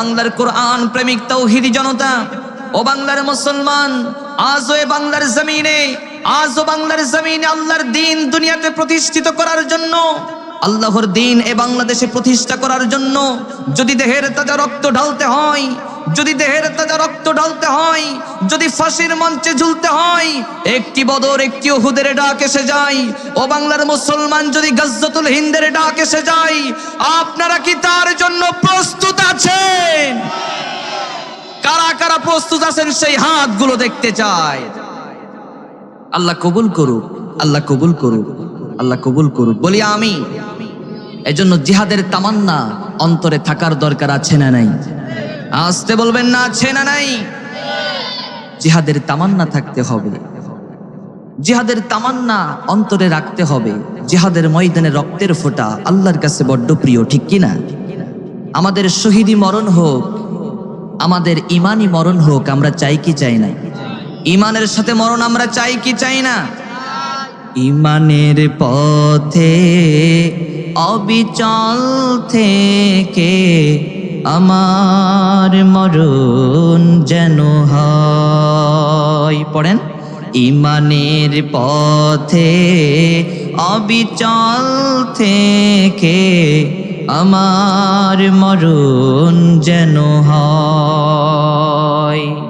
বাংলার কোরআন প্রেমিক তৌহিদি জনতা, ও বাংলার মুসলমান আজ ওই বাংলার জমিনে, আজও বাংলার জমিনে আল্লাহর দিন দুনিয়াতে প্রতিষ্ঠিত করার জন্য আল্লাহর দিন এ বাংলাদেশে প্রতিষ্ঠা করার জন্য যদি দেহের তাজা রক্ত ঢালতে হয়, যদি দেহের তাজা রক্ত ঢালতে হয়, যদি ফাঁসির মঞ্চে ঝুলতে হয়, একটি বদর, একটি ওহুদের ডাক এসে যায়। ও বাংলার মুসলমান যদি গজ্জতুল হিন্দের ডাক এসে যায়, আপনারা কি তার জন্য প্রস্তুত আছেন? কারা কারা প্রস্তুত আছেন সেই হাতগুলো দেখতে চায়। আল্লাহ কবুল করুক, আল্লাহ কবুল করুক, আল্লাহ কবুল করুক। বলি আমি এজন্য জিহাদের তামান্না অন্তরে থাকার দরকার আছে না নাই? আসতে বলবেন না, আছে না নাই? জিহাদের তামান্না থাকতে হবে। জিহাদের তামান্না অন্তরে রাখতে হবে। জিহাদের ময়দানে রক্তের ফোঁটা আল্লাহর কাছে বড্ড প্রিয়, ঠিক কি না? আমাদের শহীদি মরণ হোক, আমাদের ইমানই মরণ হোক, আমরা চাই কি চাই না? ইমানের সাথে মরণ আমরা চাই কি চাই না? ইমানের পথে অবিচল থেকে আমার মরণ যেন হয়। পড়েন। ইমানের পথে অবিচল থেকে আমার মরণ যেন হয়।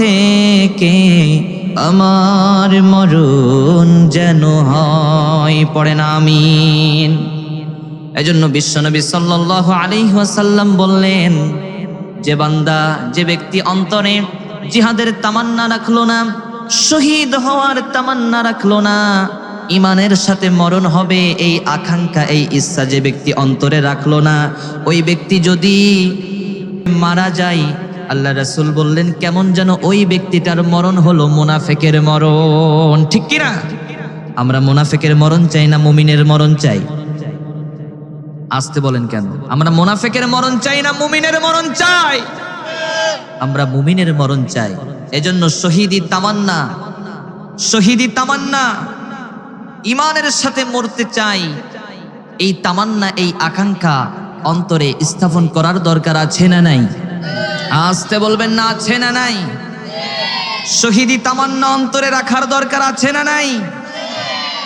থেকে আমার মরণ যেন হয় পড়েন আমিন। এজন্য বিশ্বনবী সাল্লাল্লাহু আলাইহি ওয়াসাল্লাম বললেন, যে বান্দা, যে ব্যক্তি অন্তরে জিহাদের তামান্না রাখল না, শহীদ হওয়ার তামান্না রাখল না, ইমানের সাথে মরণ হবে এই আকাঙ্ক্ষা, এই ইচ্ছা যে ব্যক্তি অন্তরে রাখল না, ওই ব্যক্তি যদি মারা যায় আল্লাহ রাসূল বললেন, কেমন যেন ওই ব্যক্তিটার মরণ হলো মুনাফেকের মরণ। ঠিক কিনা আমরা মুনাফেকের মরণ চাই না মুমিনের মরণ চাই? আসতে বলেন কেন? আমরা মোনাফেকের মরণ চাই না মুমিনের মরণ চাই? আমরা মুমিনের মরণ চাই। এজন্য শহীদি তামান্না শহীদি তামান্না ইমানের সাথে মরতে চাই। এই তামান্না, এই আকাঙ্ক্ষা অন্তরে স্থাপন করার দরকার আছে না নাই? আসতে বলবেন না, আছে না নাই? শহীদি তামান্না অন্তরে রাখার দরকার আছে না নাই?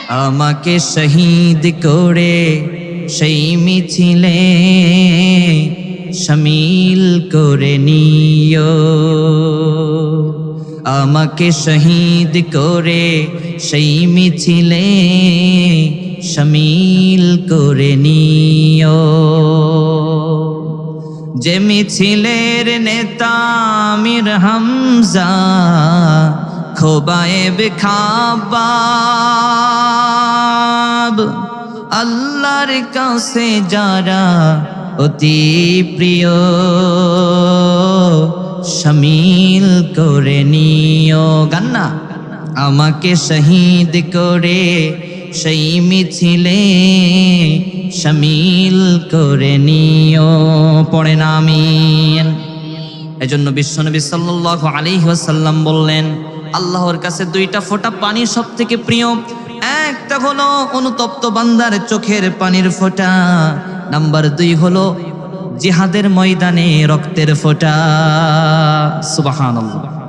আমাকে শহীদ করে সেই মিছিলে শামিল করে নিও। আমাকে শহীদ করে সেই মিছিলে শামিল করে নিও। যে মিছিলের নেতা আমির হামজা, খোবায়েব খাবাব। আল্লাহর কাছে যারা অতি প্রিয় শামিল করে নিও গান্না। আমাকে শহীদ করে সেই মিছিলে শামিল করে নিও, পড়ে নামিন এজন্য বিশ্বনবী সাল্লাল্লাহু আলাইহি ওয়াসাল্লাম বললেন, আল্লাহর কাছে দুইটা ফোঁটা পানি সব থেকে প্রিয়। একটা হলো অনুতপ্ত বান্দার চোখের পানির ফোঁটা, নাম্বার দুই হলো জিহাদের ময়দানে রক্তের ফোঁটা। সুবহানাল্লাহ।